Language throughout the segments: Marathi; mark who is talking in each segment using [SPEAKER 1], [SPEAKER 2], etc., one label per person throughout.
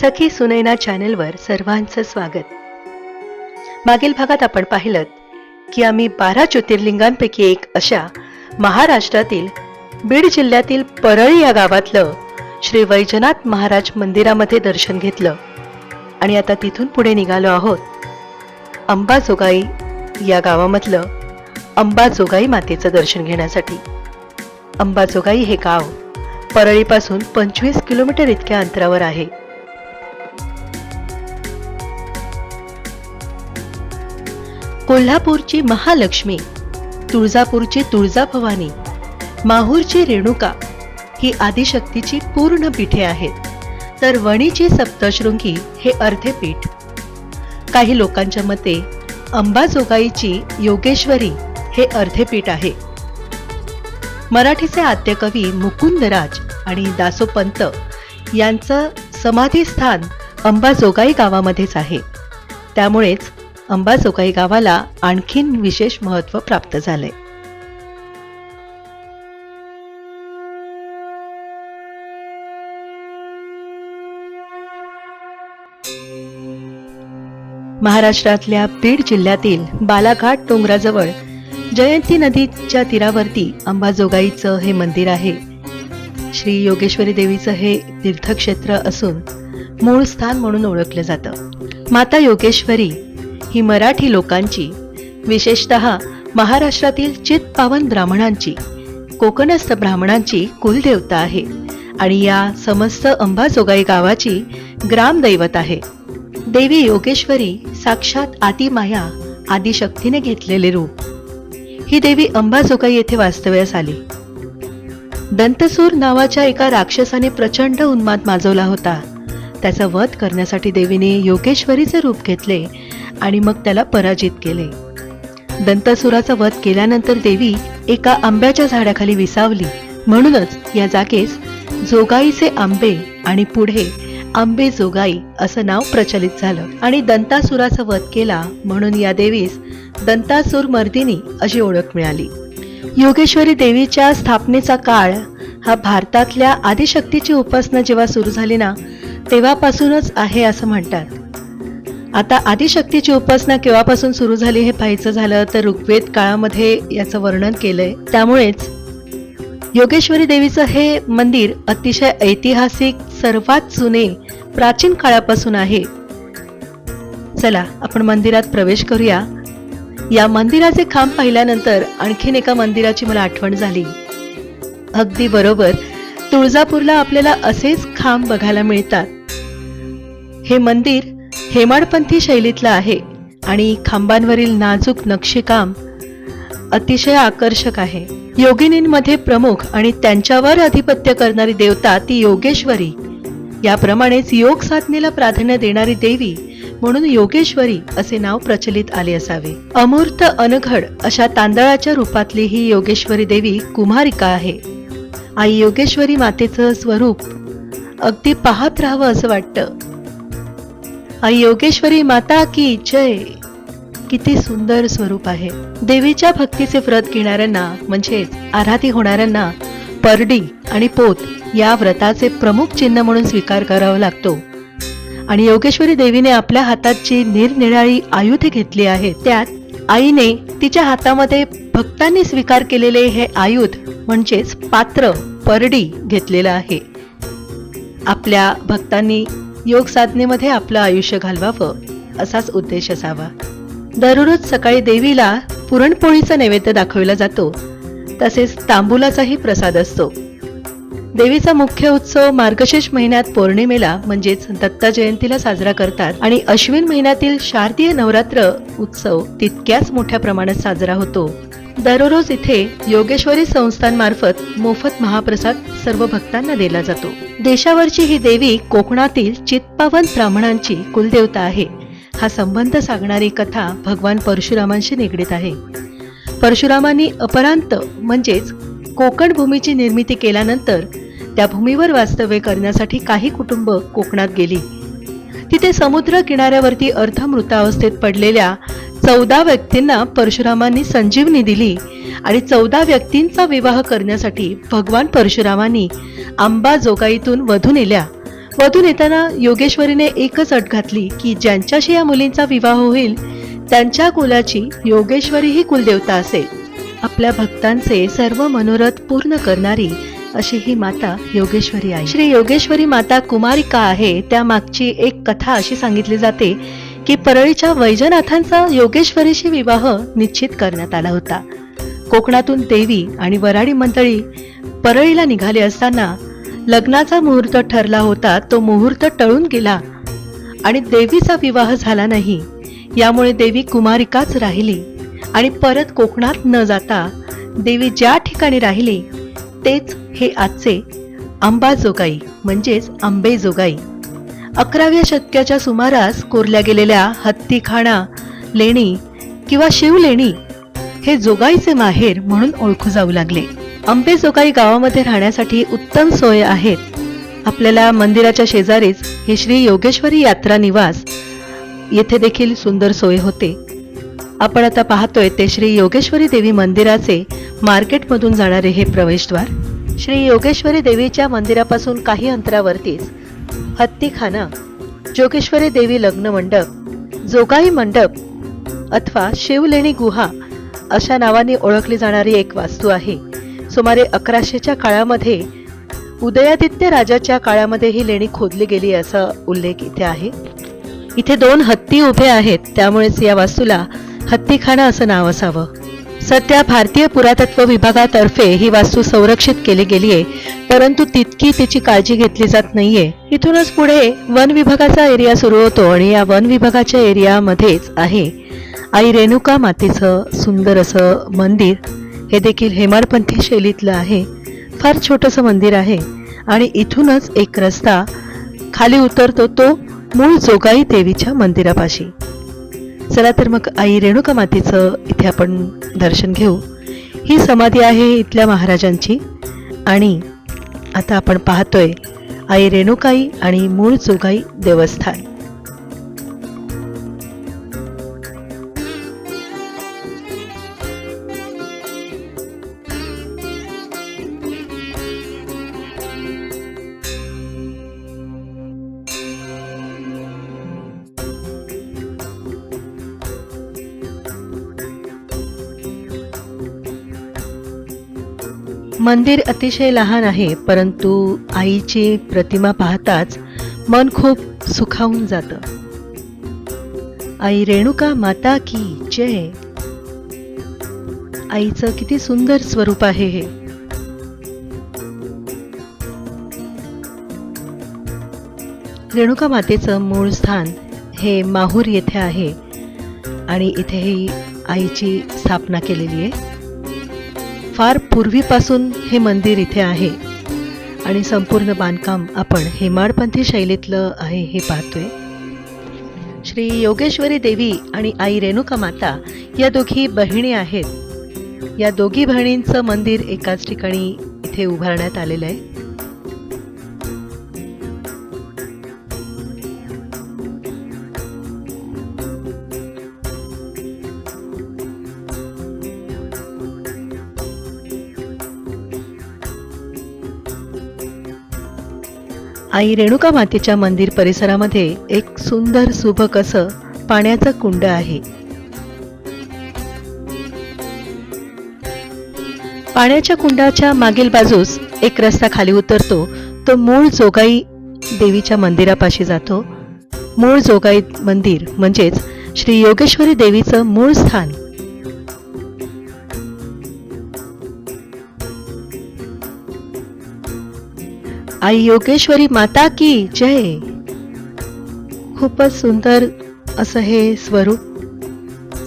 [SPEAKER 1] सखी सुनैना चॅनेलवर सर्वांचं स्वागत. मागील भागात आपण पाहिलं की आम्ही बारा ज्योतिर्लिंगांपैकी एक अशा महाराष्ट्रातील बीड जिल्ह्यातील परळी या गावातलं श्री वैजनाथ महाराज मंदिरामध्ये दर्शन घेतलं. आणि आता तिथून पुढे निघालो आहोत. अंबाजोगाई या गावामधलं अंबाजोगाई मातेचं दर्शन घेण्यासाठी. अंबाजोगाई हे गाव परळीपासून पंचवीस किलोमीटर इतक्या अंतरावर आहे. कोल्हापूरची महालक्ष्मी तुळजापूरची तुळजाभवानी माहूरची रेणुका ही आदिशक्तीची पूर्ण पीठे आहेत. तर वणीची सप्तशृंगी हे अर्धे पीठ काही लोकांच्या मते अंबाजोगाईची योगेश्वरी हे अर्धे पीठ आहे. मराठीचे आद्यकवी मुकुंदराज आणि दासोपंत यांचं समाधीस्थान अंबाजोगाई गावामध्येच आहे. त्यामुळेच अंबाजोगाई गावाला आणखीन विशेष महत्त्व प्राप्त झालंय. महाराष्ट्रातल्या बीड जिल्ह्यातील बालाघाट डोंगराजवळ जयंती नदीच्या तीरावरती अंबाजोगाईचं हे मंदिर आहे. श्री योगेश्वरी देवीचं हे तीर्थक्षेत्र असून मूळ स्थान म्हणून ओळखलं जातं. माता योगेश्वरी ही मराठी लोकांची विशेषत महाराष्ट्रातील चितपावन ब्राह्मणांची कोकणस्थ ब्राह्मणांची कुलदेवता आहे आणि या समस्त अंबाजोगाई गावाची ग्रामदैवत आहे. देवी योगेश्वरी साक्षात आदिमाया आदिशक्तीने घेतलेले रूप. ही देवी अंबाजोगाई येथे वास्तव्यास आली. दंतसूर नावाच्या एका राक्षसाने प्रचंड उन्माद माजवला होता. त्याचा वध करण्यासाठी देवीने योगेश्वरीचे रूप घेतले आणि मग त्याला पराजित केले. दंतासुराचा वध केल्यानंतर देवी एका आंब्याच्या झाडाखाली विसावली. म्हणूनच या जागेस जोगाईचे आंबे आणि पुढे आंबे जोगाई असं नाव प्रचलित झालं. आणि दंतासुराचा वध केला म्हणून या देवीस दंतासूर मर्दिनी अशी ओळख मिळाली. योगेश्वरी देवीच्या स्थापनेचा काळ हा भारतातल्या आदिशक्तीची उपासना जेव्हा सुरू झाली ना तेव्हापासूनच आहे असं म्हणतात. आता आदिशक्तीची उपासना केव्हापासून सुरू झाली हे पाहायचं झालं तर ऋग्वेद काळामध्ये याचं वर्णन केलंय. त्यामुळेच योगेश्वरी देवीचं हे मंदिर अतिशय ऐतिहासिक सर्वात जुने प्राचीन काळापासून आहे. चला आपण मंदिरात प्रवेश करूया. या मंदिराचे खांब पाहिल्यानंतर आणखीन एका मंदिराची मला आठवण झाली. अगदी बरोबर तुळजापूरला आपल्याला असेच खांब बघायला मिळतात. हे मंदिर हेमाडपंथी शैलीतलं आहे आणि खांबांवरील नाजूक नक्षीकाम अतिशय आकर्षक आहे. योगिनींमध्ये प्रमुख आणि त्यांच्यावर अधिपत्य करणारी देवता ती योगेश्वरी. याप्रमाणेच योग साधनेला प्राधान्य देणारी देवी म्हणून योगेश्वरी असे नाव प्रचलित आले असावे. अमूर्त अनघड अशा तांदळाच्या रूपातली ही योगेश्वरी देवी कुमारिका आहे. आई योगेश्वरी मातेचं स्वरूप अगदी पाहत राहावं असं वाटतं. आई योगेश्वरी माता की जय. किती सुंदर स्वरूप आहे. देवीच्या भक्तीचे व्रत घेणाऱ्यांना म्हणजेच आराधी होणाऱ्यांना परडी आणि पोत या व्रताचे प्रमुख चिन्ह म्हणून स्वीकार करावा लागतो. आणि योगेश्वरी देवीने आपल्या हातात जी निरनिराळी आयुधे घेतली आहेत त्यात आईने तिच्या हातामध्ये भक्तांनी स्वीकार केलेले हे आयुध म्हणजेच पात्र परडी घेतलेलं आहे. आपल्या भक्तांनी योग साधनेमध्ये आपलं आयुष्य घालवावं असाच उद्देश असावा. दररोज सकाळी देवीला पुरणपोळीचा नैवेद्य दाखविला जातो. तसेच तांबुलाचाही प्रसाद असतो. देवीचा मुख्य उत्सव मार्गशीर्ष महिन्यात पौर्णिमेला म्हणजेच दत्ता जयंतीला साजरा करतात आणि अश्विन महिन्यातील शारदीय नवरात्र उत्सव तितक्याच मोठ्या प्रमाणात साजरा होतो. दररोज इथे योगेश्वरी संस्थांमार्फत मोफत महाप्रसाद सर्व भक्तांना दिला जातो. देशावरची ही देवी कोकणातील चित्पावन ब्राह्मणांची कुलदेवता आहे. हा संबंध सांगणारी कथा भगवान परशुरामांशी निगडीत आहे. परशुरामांनी अपरांत म्हणजेच कोकण भूमीची निर्मिती केल्यानंतर त्या भूमीवर वास्तव्य करण्यासाठी काही कुटुंब कोकणात गेली. तिथे समुद्र किनाऱ्यावरती अर्धमृतावस्थेत पडलेल्या चौदा व्यक्तींना परशुरामांनी संजीवनी दिली आणि चौदा व्यक्तींचा विवाह करण्यासाठी भगवान परशुरामांनी अंबाजोगाईतून वधू नेल्या. वधून येताना योगेश्वरीने एकच अट घातली की ज्यांच्याशी या मुलींचा विवाह होईल त्यांच्या कुलाची योगेश्वरी ही कुलदेवता असेल. आपल्या भक्तांचे सर्व मनोरथ पूर्ण करणारी अशी ही माता योगेश्वरी आहे. श्री योगेश्वरी माता कुमारिका आहे. त्या मागची एक कथा अशी सांगितली जाते की परळीच्या वैजनाथांचा योगेश्वरीशी विवाह निश्चित करण्यात आला होता. कोकणातून देवी आणि वराडी मंडळी परळीला निघाले असताना लग्नाचा मुहूर्त ठरला होता तो मुहूर्त टळून गेला आणि देवीचा विवाह झाला नाही. यामुळे देवी कुमारिकाच राहिली आणि परत कोकणात न जाता देवी ज्या ठिकाणी राहिली तेच हे आजचे अंबाजोगाई म्हणजेच आंबेजोगाई. अकराव्या शतकाच्या सुमारास कोरल्या गेलेल्या हत्तीखाणा लेणी किंवा शिवलेणी हे जोगाईचे माहेर म्हणून ओळखू जाऊ लागले. अंबेजोगाई गावामध्ये राहण्यासाठी उत्तम सोय आहेत. आपल्याला मंदिराच्या शेजारीच हे श्री योगेश्वरी यात्रा निवास येथे देखील सुंदर सोय होते. आपण आता पाहतोय ते श्री योगेश्वरी देवी मंदिराचे मार्केटमधून जाणारे हे प्रवेशद्वार. श्री योगेश्वरी देवीच्या मंदिरापासून काही अंतरावरतीच हत्तीखाना जोगेश्वरी देवी लग्न मंडप जोगाई मंडप अथवा शिवलेणी गुहा अशा नावाने ओळखली जाणारी एक वास्तू आहे. सुमारे अकराशेच्या काळामध्ये उदयादित्य राजाच्या काळामध्ये ही लेणी खोदली गेली असा उल्लेख इथे आहे. इथे दोन हत्ती उभे आहेत त्यामुळेच या वास्तूला हत्तीखाना असं नाव असावं. सध्या भारतीय पुरातत्व विभागातर्फे ही वास्तू संरक्षित केली गेली आहे परंतु तितकी तिची काळजी घेतली जात नाहीये. इथूनच पुढे वन विभागाचा एरिया सुरू होतो आणि या वन विभागाच्या एरियामध्येच आहे. आई रेणुका मातेचं सुंदर असं मंदिर हे देखील हेमाडपंथी शैलीतलं आहे. फार छोटंसं मंदिर आहे आणि इथूनच एक रस्ता खाली उतरतो तो मूळ जोगाई देवीच्या मंदिरापाशी. चला तर मग आई रेणुका मातेचं इथे आपण दर्शन घेऊ. ही समाधी आहे इथल्या महाराजांची आणि आता आपण पाहतोय आई रेणुकाई आणि मूळ चोगाई देवस्थान. मंदिर अतिशय लहान आहे परंतु आईची प्रतिमा पाहताच मन खूप सुखावून जातं. आई रेणुका माता की जय. आईचं किती सुंदर स्वरूप आहे हे. रेणुका मातेचं मूळ स्थान हे माहूर येथे आहे आणि इथेही आईची स्थापना केलेली आहे. पूर्वीपासून हे मंदिर इथे आहे. आणि संपूर्ण बांधकाम आपण हेमाडपंथी शैलीतलं आहे हे पाहतोय. श्री योगेश्वरी देवी आणि आई रेणुका माता या दोघी बहिणी आहेत. या दोघी बहिणींचं मंदिर एकाच ठिकाणी इथे उभारण्यात आलेलं आहे. आई रेणुका मातेच्या मंदिर परिसरामध्ये एक सुंदर सुबक असं पाण्याचं कुंड आहे. पाण्याच्या कुंडाच्या मागील बाजूस एक रस्ता खाली उतरतो. तो मूळ जोगाई देवीच्या मंदिरापाशी जातो. मूळ जोगाई मंदिर म्हणजेच श्री योगेश्वरी देवीचं मूळ स्थान. आई योगेश्वरी माता की जय. खूपच सुंदर असं हे स्वरूप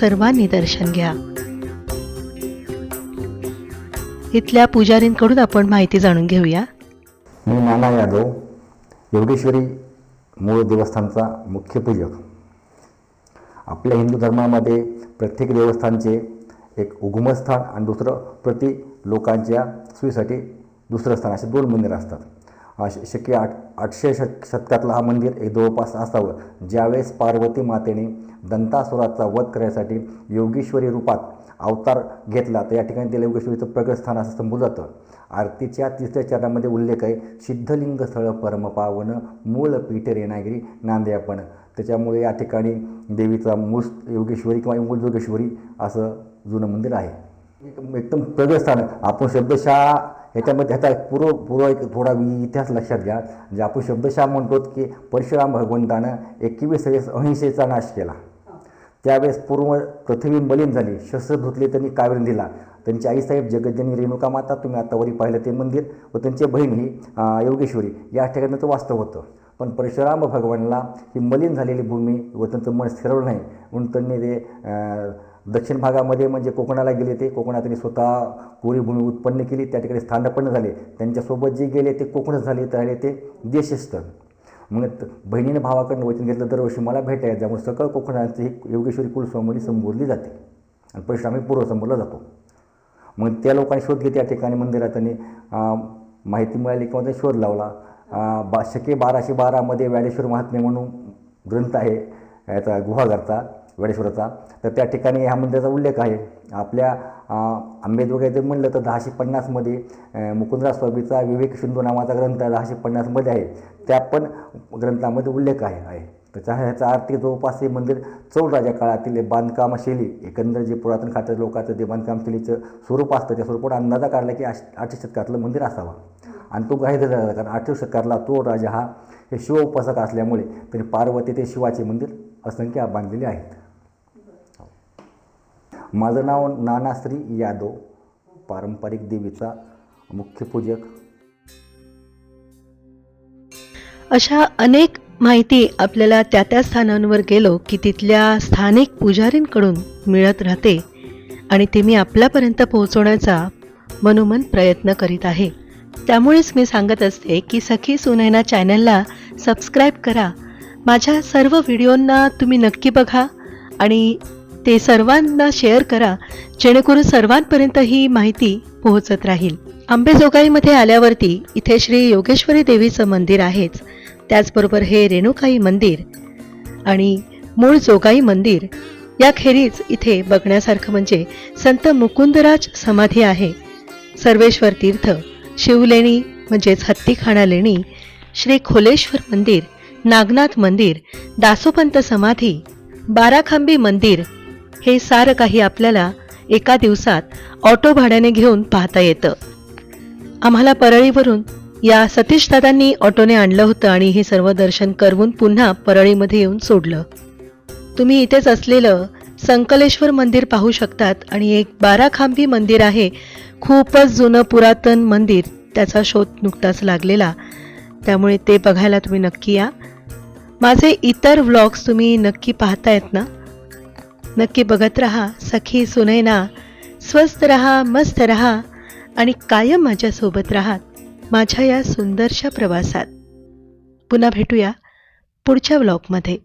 [SPEAKER 1] सर्वांनी दर्शन घ्या. इथल्या पुजारींकडून आपण माहिती जाणून घेऊया.
[SPEAKER 2] मी नाना यादव योगेश्वरी मूळ देवस्थानचा मुख्य पूजक. आपल्या हिंदू धर्मामध्ये प्रत्येक देवस्थानचे एक उगमस्थान आणि दुसरं प्रति लोकांच्या सोयीसाठी दुसरं स्थान असे दोन मंदिरं असतात. अ, शक्य आठ आठशे शत शतकातलं हा मंदिर एक जवळपास असावं. ज्यावेळेस पार्वती मातेने दंतासुराचा वध करण्यासाठी योगेश्वरी रूपात अवतार घेतला तर या ठिकाणी त्याला योगेश्वरीचं प्रगत स्थान असं संबोधलं जातं. आरतीच्या तिसऱ्या चरणामध्ये उल्लेख आहे सिद्धलिंग स्थळ परमपावन मूळ पीठ रेणागिरी नांदेपण त्याच्यामुळे या ठिकाणी देवीचा मूळ योगेश्वरी किंवा मूळ जोगेश्वरी असं जुनं मंदिर आहे. एकदम प्रगत स्थान आपण शब्दशः ह्याच्यामध्ये ह्याचा पूर्व पूर्व एक थोडा इतिहास लक्षात घ्या जे आपण शब्दशः म्हणतो की परशुराम भगवंतानं एकवीस वेळेस अहिंसेचा नाश केला. त्यावेळेस पूर्व पृथ्वी मलिन झाली शस्त्र धुतले त्यांनी कावेरी दिला. त्यांची आईसाहेब जगज्जनी रेणुका माता तुम्ही आता वरी पाहिलं ते मंदिर व त्यांची बहीण ही योगेश्वरी या ठिकाणी वास्तव होतं. पण परशुराम भगवानला ही मलिन झालेली भूमी व त्यांचं मन स्थिरवलं नाही. म्हणून त्यांनी ते दक्षिण भागामध्ये म्हणजे कोकणाला गेले ते कोकणात त्यांनी स्वतः कोरीभूमी उत्पन्न केली त्या ठिकाणी स्थानपन्न झाले. त्यांच्यासोबत जे गेले ते कोकणच झाले तर राहिले ते देशस्थ मग बहिणीने भावाकडनं वचन घेतलं दरवर्षी मला भेटायचं त्यामुळे सकळ कोकणाची ही योगेश्वरी कुलस्वामी संबोधली जाते. आणि परिश्रामी पूर्व संबोधला जातो. मग त्या लोकांनी शोध घेतला या ठिकाणी मंदिरात त्यांनी माहिती मिळाली किंवा त्यांनी शोध लावला. बा शके बाराशे बारामध्ये व्याडेश्वर महात्मे म्हणून ग्रंथ आहे याचा गुहागरचा. व्याडेश्वराचा तर त्या ठिकाणी ह्या मंदिराचा उल्लेख आहे. आपल्या अं, आंबेजोगाई जर म्हणलं तर दहाशे पन्नासमध्ये मुकुंदराज स्वामीचा विवेक सिंधू नावाचा ग्रंथ दहाशे पन्नासमध्ये आहे. त्या पण ग्रंथामध्ये उल्लेख आहे आहे. त्याचा ह्याचा अर्थ जवळपास हे मंदिर चौलराजा काळातील बांधकाम शैली एकंदर जे पुरातन खात्याच्या लोकांचं ते बांधकाम शैलीचं स्वरूप असतं त्या स्वरूपात अंदाजा काढला की आश आठशे शतकातलं मंदिर असावा. आणि तो गाही झाला कारण आठव्या शतकातला तो राजा हा हे शिव उपासक असल्यामुळे त्यांनी पार्वती ते शिवाचे मंदिर असंख्य बांधलेले आहेत. माझं नाव नानाश्री यादव. पारंपरिक देवीचा मुख्य पूजक.
[SPEAKER 1] अशा अनेक माहिती आपल्याला त्या त्या स्थानांवर गेलो की तिथल्या स्थानिक पुजारींकडून मिळत राहते आणि ते मी आपल्यापर्यंत पोहोचवण्याचा मनोमन प्रयत्न करीत आहे. त्यामुळेच मी सांगत असते की सखी सुनैना चॅनलला सबस्क्राईब करा. माझ्या सर्व व्हिडिओंना तुम्ही नक्की बघा आणि ते सर्वांना शेअर करा जेणेकरून सर्वांपर्यंत ही माहिती पोहोचत राहील. आंबेजोगाईमध्ये आल्यावरती इथे श्री योगेश्वरी देवीचं मंदिर आहेच. त्याचबरोबर हे रेणुकाई मंदिर आणि मूळ जोगाई मंदिर याखेरीज इथे बघण्यासारखं म्हणजे संत मुकुंदराज समाधी आहे. सर्वेश्वर तीर्थ शिवलेणी म्हणजेच हत्तीखाना लेणी श्री खोलेश्वर मंदिर नागनाथ मंदिर दासोपंत समाधी बाराखांबी मंदिर हे सारं काही आपल्याला एका दिवसात ऑटो भाड्याने घेऊन पाहता येतं. आम्हाला परळीवरून या सतीश दादांनी ऑटोने आणलं होतं आणि हे सर्व दर्शन करवून पुन्हा परळीमध्ये येऊन सोडलं. तुम्ही इथेच असलेलं संकलेश्वर मंदिर पाहू शकतात आणि एक बाराखांबी मंदिर आहे. खूपच जुनं पुरातन मंदिर. त्याचा शोध नुकताच लागलेला. त्यामुळे ते बघायला तुम्ही नक्की या. माझे इतर व्लॉग्स तुम्ही नक्की पाहतायत ना? नक्की बघत रहा सखी सुनैना. स्वस्त रहा मस्त रहा आणि कायम माझ्यासोबत राहा माझ्या या सुंदरशा प्रवासात. पुन्हा भेटूया पुढच्या व्लॉगमध्ये